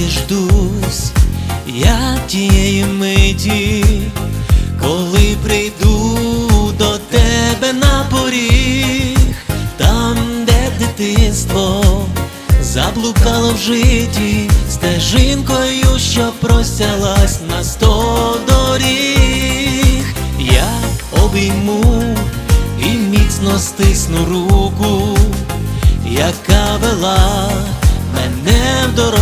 діждусь я тієї миті, коли прийду до тебе на поріг, там, де дитинство заблукало в житті, стежинкою, що простялась на сто доріг, я обійму і міцно стисну руку, яка вела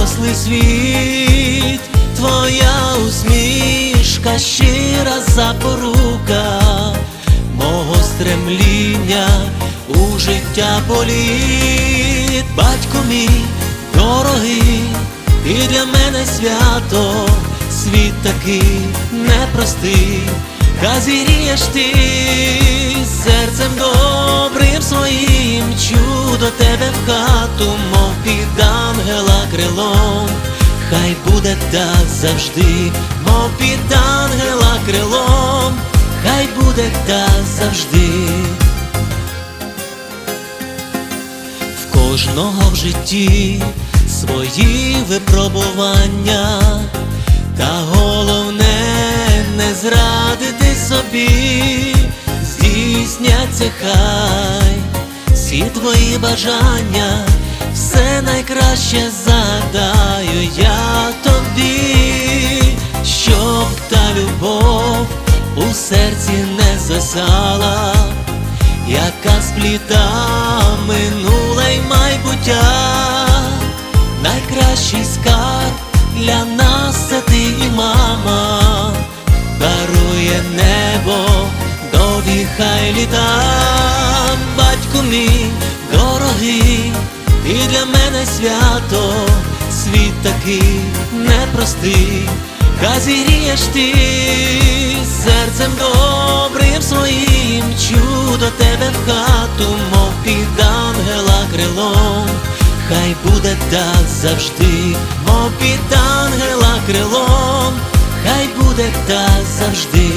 дорослий світ, твоя усмішка, щира запорука мого стремління у життя політ, батько мій дорогий, ти для мене свято, світ такий непростий, Казірієш ти серцем добрим своїм, чудо тебе в хату, мов під ангела крилом, хай буде так завжди, мов під ангела крилом, хай буде так завжди. В кожного в житті свої випробування, та головне не зрадити собі, здійсняться хай. Всі твої бажання, все найкраще задаю я тобі, щоб та любов у серці не засала яка спліта минуле й майбуття, найкращий скарб для нас це ти і мама, мій дорогий, ти для мене свято, світ такий непростий, Казірієш ти серцем добрим своїм, чудо тебе в хату, мов під ангела крилом, хай буде так завжди, мов під ангела крилом, хай буде так завжди.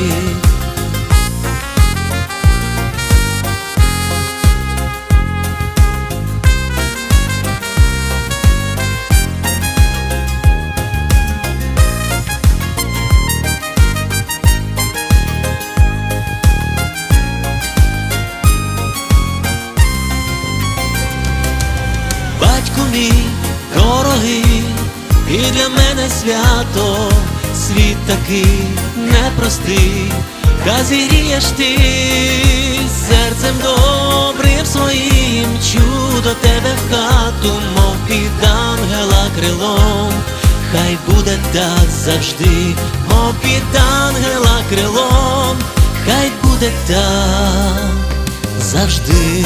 І для мене свято, світ такий непростий, Казірієш ти серцем добрим своїм, чудо тебе в хату, мов під ангела крилом, хай буде так завжди, мов під ангела крилом, хай буде так завжди.